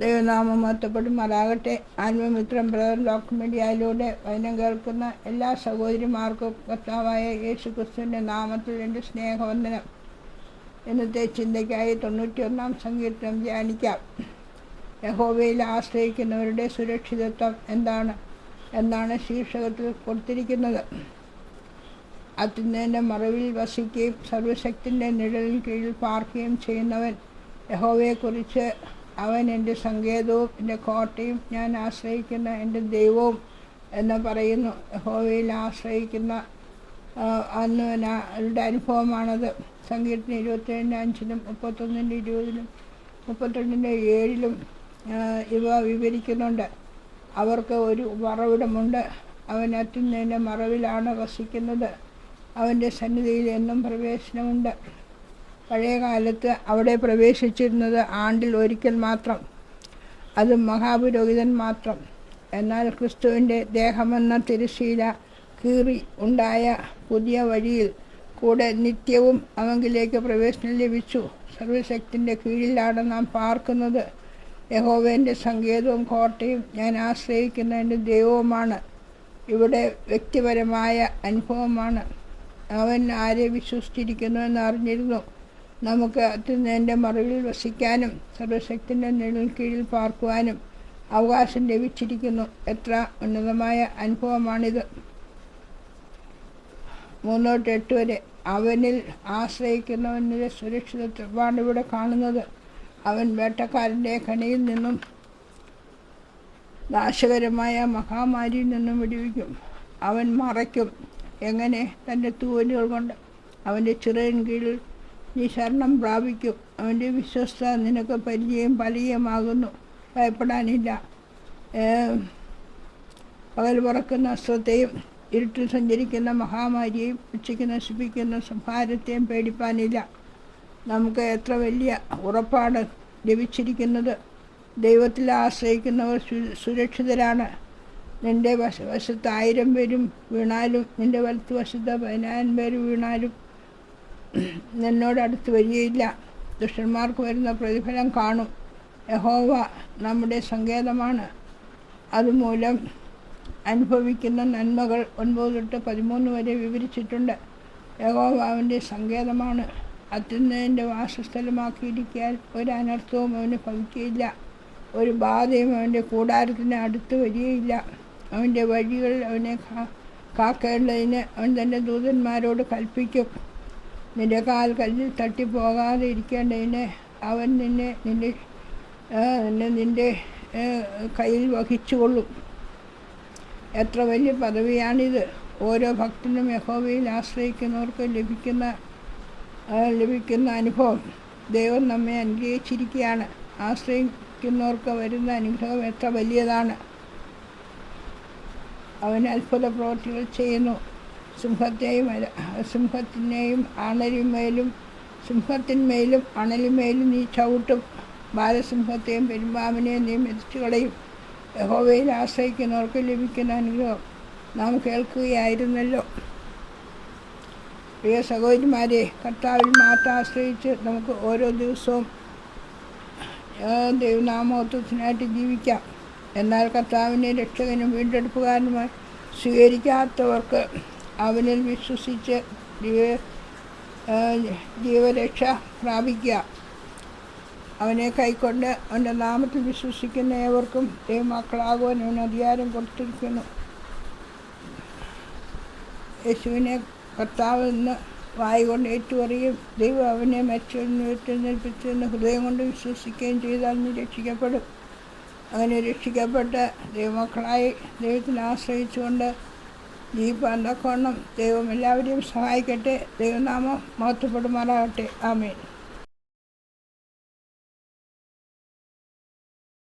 മഹത്വപ്പെടുമാറാകട്ടെ ആത്മമിത്രം brother lock മീഡിയയിലൂടെ വചനം കേൾക്കുന്ന എല്ലാ സഹോദരിമാർക്കും കർത്താവായ യേശു ക്രിസ്തുവിന്റെ നാമത്തിൽ എന്റെ സ്നേഹവന്ദനം. ഇന്നത്തെ ചിന്തയ്ക്കായി തൊണ്ണൂറ്റിയൊന്നാം സങ്കീർത്തനം ധ്യാനിക്കാം. യഹോവയിൽ ആശ്രയിക്കുന്നവരുടെ സുരക്ഷിതത്വം എന്താണ്? എന്നാണ് ശീർഷകത്തിൽ കൊടുത്തിരിക്കുന്നത്. അത്യുന്നതിന്റെ മറവിൽ വസിക്കുകയും സർവശക്തിന്റെ നിഴലിൽ കീഴിൽ പാർക്കുകയും ചെയ്യുന്നവൻ യഹോവയെക്കുറിച്ച് അവൻ എന്റെ സങ്കേതവും എന്റെ കോട്ടയും ഞാൻ ആശ്രയിക്കുന്ന എന്റെ ദൈവവും എന്ന് പറയുന്നു. ഹോവയിൽ ആശ്രയിക്കുന്ന ആ, അന്ന് അവരുടെ അനുഭവമാണത്. സംഗീതത്തിന് ഇരുപത്തിരണ്ടിന്റെ അഞ്ചിലും മുപ്പത്തൊന്നിന്റെ ഇരുപതിലും മുപ്പത്തിരണ്ടിന്റെ ഏഴിലും ഇവ വിവരിക്കുന്നുണ്ട്. അവർക്ക് ഒരു മറവിടമുണ്ട്. അവൻ അത്യുന്നതിന്റെ മറവിലാണ് വസിക്കുന്നത്. അവന്റെ സന്നിധിയിൽ എന്നും പ്രവേശനമുണ്ട്. പഴയ കാലത്ത് അവിടെ പ്രവേശിച്ചിരുന്നത് ആണ്ടിൽ ഒരിക്കൽ മാത്രം. അത് മഹാപുരോഹിതൻ മാത്രം. എന്നാൽ ക്രിസ്തുവിന്റെ ദേഹമെന്ന തിരശീല കീറി ഉണ്ടായ പുതിയ വഴിയിൽ കൂടെ നിത്യവും അവങ്കിലേക്ക് പ്രവേശനം ലഭിച്ചു. സർവശക്തിന്റെ കീഴിലാണ് നാം പാർക്കുന്നത്. യഹോവേന്റെ സങ്കേതവും കോട്ടയും ഞാൻ ആശ്രയിക്കുന്ന എന്റെ ദൈവവുമാണ്. ഇവിടെ വ്യക്തിപരമായ അനുഭവമാണ്. അവൻ ആരെ വിശ്വസിച്ചിരിക്കുന്നു എന്ന് അറിഞ്ഞിരുന്നു നമുക്ക് അത്യുന്നതിന്റെ മറവിൽ വസിക്കാനും സർവശക്തിന്റെ നിഴൽ കീഴിൽ പാർക്കുവാനും അവകാശം ലഭിച്ചിരിക്കുന്നു. എത്ര ഉന്നതമായ അനുഭവമാണിത്. മൂന്നോട്ട് എട്ട് വരെ അവനിൽ ആശ്രയിക്കുന്നവന്റെ സുരക്ഷിതത്വമാണ് ഇവിടെ കാണുന്നത് അവൻ വേട്ടക്കാരന്റെ കണിയിൽ നിന്നും നാശകരമായ മഹാമാരിയിൽ നിന്നും വിടിവിക്കും. അവൻ മറയ്ക്കും. എങ്ങനെ? തന്റെ തൂവലുകൾ കൊണ്ട് അവന്റെ ചിറയിൻ കീഴിൽ നീ ശരണം പ്രാപിക്കും. അവന്റെ വിശ്വസ്ത നിനക്ക് പരിചയം പലിയമാകുന്നു. ഭയപ്പെടാനില്ല. പകൽ പറക്കുന്ന അസ്ത്രത്തെയും ഇരുട്ടിൽ സഞ്ചരിക്കുന്ന മഹാമാരിയെയും ഉച്ചയ്ക്ക് നശിപ്പിക്കുന്ന സംഹാരത്തെയും പേടിപ്പാനില്ല. നമുക്ക് എത്ര വലിയ ഉറപ്പാണ് ലഭിച്ചിരിക്കുന്നത്. ദൈവത്തിൽ ആശ്രയിക്കുന്നവർ സുരക്ഷിതരാണ്. നിന്റെ വശ വശത്ത് ആയിരം പേരും വീണാലും നിന്റെ വലത്ത് വശത്ത് പതിനായിരം പേര് വീണാലും നിന്നോട് അടുത്ത് വരികയില്ല. ദുഷ്ടന്മാർക്ക് വരുന്ന പ്രതിഫലം കാണും. യഹോവ നമ്മുടെ സങ്കേതമാണ്. അതുമൂലം അനുഭവിക്കുന്ന നന്മകൾ ഒൻപത് തൊട്ട് പതിമൂന്ന് വരെ വിവരിച്ചിട്ടുണ്ട്. യഹോവാവിന്റെ സങ്കേതമാണ്. അത്യുന്നതിന്റെ വാസസ്ഥലമാക്കിയിരിക്കാൻ ഒരു അനർത്ഥവും അവന് ഭവിക്കുകയില്ല. ഒരു ബാധയും അവന്റെ കൂടാരത്തിന് അടുത്ത് വരികയില്ല. അവന്റെ വഴികൾ അവനെ കാക്കേണ്ടതിന് അവൻ തന്റെ ദൂതന്മാരോട് കൽപ്പിക്കും. നിന്റെ കാൽ കല്ലിൽ തട്ടിപ്പോകാതെ ഇരിക്കേണ്ടതിന് അവൻ നിന്നെ നിന്റെ നിന്നെ നിന്റെ കയ്യിൽ വഹിച്ചുകൊള്ളും. എത്ര വലിയ പദവിയാണിത്. ഓരോ ഭക്തനും യഹോവയിൽ ആശ്രയിക്കുന്നവർക്ക് ലഭിക്കുന്ന ലഭിക്കുന്ന അനുഭവം. ദൈവം നമ്മെ അനുഗ്രഹിച്ചിരിക്കുകയാണ്. ആശ്രയിക്കുന്നവർക്ക് വരുന്ന അനുഗ്രഹം എത്ര വലിയതാണ്. അവൻ അത്ഭുത പ്രവൃത്തികൾ ചെയ്യുന്നു. സിംഹത്തെയും സിംഹത്തിനെയും അണലിമേലും സിംഹത്തിന്മേലും അണലിമേലും നീ ചവിട്ടും. ബാലസിംഹത്തെയും പെരുമ്പാമ്പിനെയും നീ മെതിച്ചു കളയും. യഹോവയിൽ ആശ്രയിക്കുന്നവർക്ക് ലഭിക്കുന്ന അനുഗ്രഹം നാം കേൾക്കുകയായിരുന്നല്ലോ. പ്രിയ സഹോദരിമാരെ കർത്താവിൽ മാത്രം ആശ്രയിച്ച് നമുക്ക് ഓരോ ദിവസവും ദൈവനാമോത്വത്തിനായിട്ട് ജീവിക്കാം. എന്നാൽ കർത്താവിനെ രക്ഷകനും വീണ്ടെടുപ്പുകാരനുമായി സ്വീകരിക്കാത്തവർക്ക് അവനിൽ വിശ്വസിച്ച് ജീവ ജീവരക്ഷ പ്രാപിക്കുക. അവനെ കൈക്കൊണ്ട് അവന്റെ നാമത്തിൽ വിശ്വസിക്കുന്ന ഏവർക്കും ദൈവമക്കളാകുവാൻ അവന് അധികാരം കൊടുത്തിരിക്കുന്നു. യേശുവിനെ കർത്താവ് നിന്ന് വായി കൊണ്ട് ഏറ്റുപറയും ദൈവം അവനെ മരിച്ചെഴുന്നേൽപ്പിച്ചെന്ന് ഹൃദയം കൊണ്ട് വിശ്വസിക്കുകയും ചെയ്താൽ നീ രക്ഷിക്കപ്പെടും. അങ്ങനെ രക്ഷിക്കപ്പെട്ട് ദൈവമക്കളായി ദൈവത്തിനെ ആശ്രയിച്ചുകൊണ്ട് തക്കവണ്ണം ദൈവം എല്ലാവരെയും സഹായിക്കട്ടെ. ദൈവനാമം മഹത്വപ്പെടുമാറാകട്ടെ. ആമേൻ.